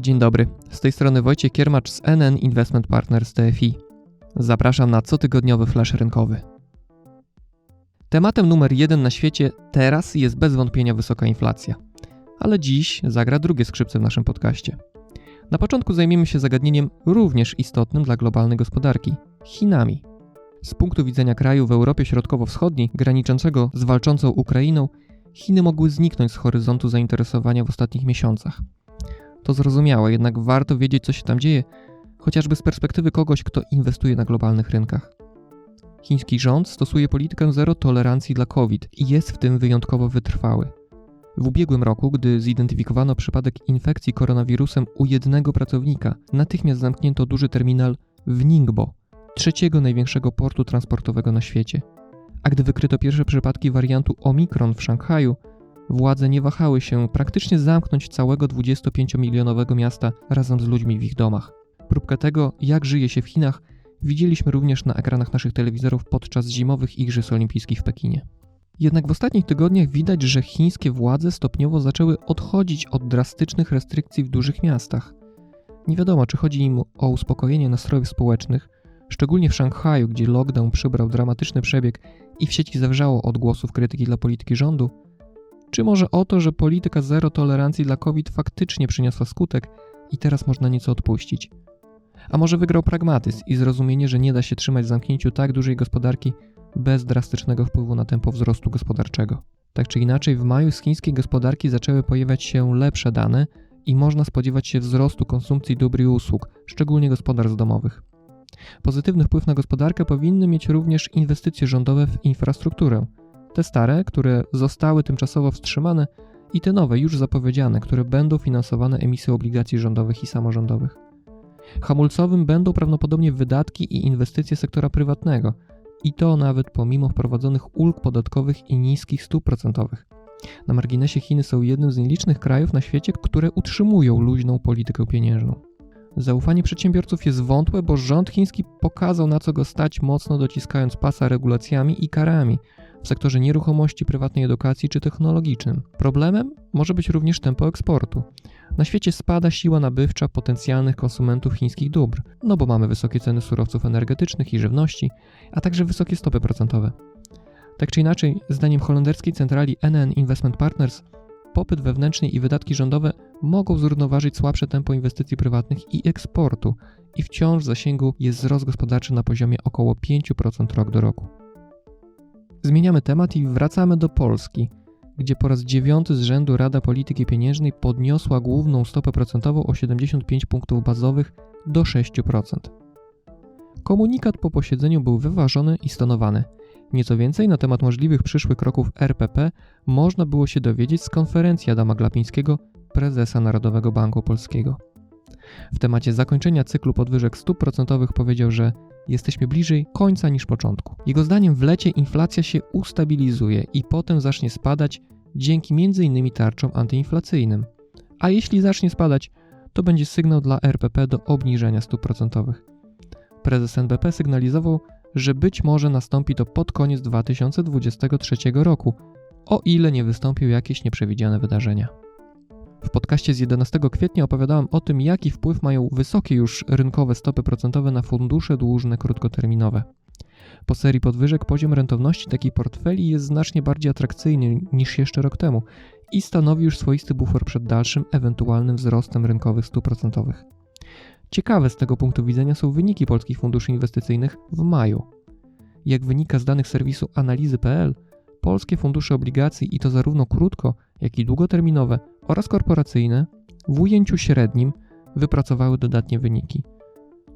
Dzień dobry, z tej strony Wojciech Kiermacz z NN Investment Partners TFI. Zapraszam na cotygodniowy flash rynkowy. Tematem numer jeden na świecie teraz jest bez wątpienia wysoka inflacja. Ale dziś zagra drugie skrzypce w naszym podcaście. Na początku zajmiemy się zagadnieniem również istotnym dla globalnej gospodarki Chinami. Z punktu widzenia kraju w Europie Środkowo-Wschodniej, graniczącego z walczącą Ukrainą, Chiny mogły zniknąć z horyzontu zainteresowania w ostatnich miesiącach. To zrozumiałe, jednak warto wiedzieć, co się tam dzieje, chociażby z perspektywy kogoś, kto inwestuje na globalnych rynkach. Chiński rząd stosuje politykę zero tolerancji dla COVID i jest w tym wyjątkowo wytrwały. W ubiegłym roku, gdy zidentyfikowano przypadek infekcji koronawirusem u jednego pracownika, natychmiast zamknięto duży terminal w Ningbo, trzeciego największego portu transportowego na świecie. A gdy wykryto pierwsze przypadki wariantu Omikron w Szanghaju, władze nie wahały się praktycznie zamknąć całego 25-milionowego miasta razem z ludźmi w ich domach. Próbkę tego, jak żyje się w Chinach, widzieliśmy również na ekranach naszych telewizorów podczas zimowych Igrzysk Olimpijskich w Pekinie. Jednak w ostatnich tygodniach widać, że chińskie władze stopniowo zaczęły odchodzić od drastycznych restrykcji w dużych miastach. Nie wiadomo, czy chodzi im o uspokojenie nastrojów społecznych, szczególnie w Szanghaju, gdzie lockdown przybrał dramatyczny przebieg i w sieci zawrzało odgłosów krytyki dla polityki rządu, czy może o to, że polityka zero tolerancji dla COVID faktycznie przyniosła skutek i teraz można nieco odpuścić. A może wygrał pragmatyzm i zrozumienie, że nie da się trzymać w zamknięciu tak dużej gospodarki bez drastycznego wpływu na tempo wzrostu gospodarczego. Tak czy inaczej, w maju z chińskiej gospodarki zaczęły pojawiać się lepsze dane i można spodziewać się wzrostu konsumpcji dóbr i usług, szczególnie gospodarstw domowych. Pozytywny wpływ na gospodarkę powinny mieć również inwestycje rządowe w infrastrukturę. Te stare, które zostały tymczasowo wstrzymane, i te nowe, już zapowiedziane, które będą finansowane emisją obligacji rządowych i samorządowych. Hamulcowym będą prawdopodobnie wydatki i inwestycje sektora prywatnego, i to nawet pomimo wprowadzonych ulg podatkowych i niskich stóp procentowych. Na marginesie Chiny są jednym z nielicznych krajów na świecie, które utrzymują luźną politykę pieniężną. Zaufanie przedsiębiorców jest wątłe, bo rząd chiński pokazał na co go stać, mocno dociskając pasa regulacjami i karami w sektorze nieruchomości, prywatnej edukacji czy technologicznym. Problemem może być również tempo eksportu. Na świecie spada siła nabywcza potencjalnych konsumentów chińskich dóbr, no bo mamy wysokie ceny surowców energetycznych i żywności, a także wysokie stopy procentowe. Tak czy inaczej, zdaniem holenderskiej centrali NN Investment Partners, popyt wewnętrzny i wydatki rządowe mogą zrównoważyć słabsze tempo inwestycji prywatnych i eksportu i wciąż w zasięgu jest wzrost gospodarczy na poziomie około 5% rok do roku. Zmieniamy temat i wracamy do Polski, gdzie po raz dziewiąty z rzędu Rada Polityki Pieniężnej podniosła główną stopę procentową o 75 punktów bazowych do 6%. Komunikat po posiedzeniu był wyważony i stonowany. Nieco więcej na temat możliwych przyszłych kroków RPP można było się dowiedzieć z konferencji Adama Glapińskiego, prezesa Narodowego Banku Polskiego. W temacie zakończenia cyklu podwyżek stóp procentowych powiedział, że jesteśmy bliżej końca niż początku. Jego zdaniem w lecie inflacja się ustabilizuje i potem zacznie spadać dzięki m.in. tarczom antyinflacyjnym. A jeśli zacznie spadać, to będzie sygnał dla RPP do obniżenia stóp procentowych. Prezes NBP sygnalizował, że być może nastąpi to pod koniec 2023 roku, o ile nie wystąpią jakieś nieprzewidziane wydarzenia. W podcaście z 11 kwietnia opowiadałem o tym, jaki wpływ mają wysokie już rynkowe stopy procentowe na fundusze dłużne krótkoterminowe. Po serii podwyżek poziom rentowności takich portfeli jest znacznie bardziej atrakcyjny niż jeszcze rok temu i stanowi już swoisty bufor przed dalszym ewentualnym wzrostem rynkowych stóp procentowych. Ciekawe z tego punktu widzenia są wyniki polskich funduszy inwestycyjnych w maju. Jak wynika z danych serwisu analizy.pl, polskie fundusze obligacji i to zarówno krótko, jak i długoterminowe oraz korporacyjne w ujęciu średnim wypracowały dodatnie wyniki.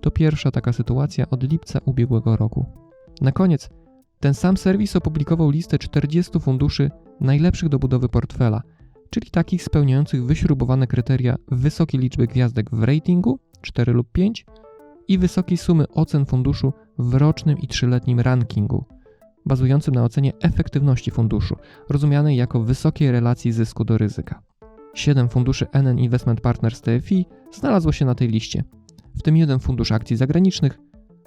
To pierwsza taka sytuacja od lipca ubiegłego roku. Na koniec, ten sam serwis opublikował listę 40 funduszy najlepszych do budowy portfela, czyli takich spełniających wyśrubowane kryteria wysokiej liczby gwiazdek w ratingu 4 lub 5 i wysokiej sumy ocen funduszu w rocznym i trzyletnim rankingu bazującym na ocenie efektywności funduszu, rozumianej jako wysokiej relacji zysku do ryzyka. Siedem funduszy NN Investment Partners TFI znalazło się na tej liście, w tym jeden fundusz akcji zagranicznych,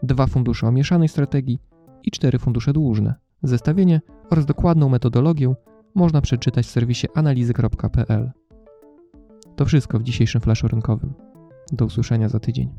dwa fundusze o mieszanej strategii i cztery fundusze dłużne. Zestawienie oraz dokładną metodologię można przeczytać w serwisie analizy.pl. To wszystko w dzisiejszym flaszu rynkowym. Do usłyszenia za tydzień.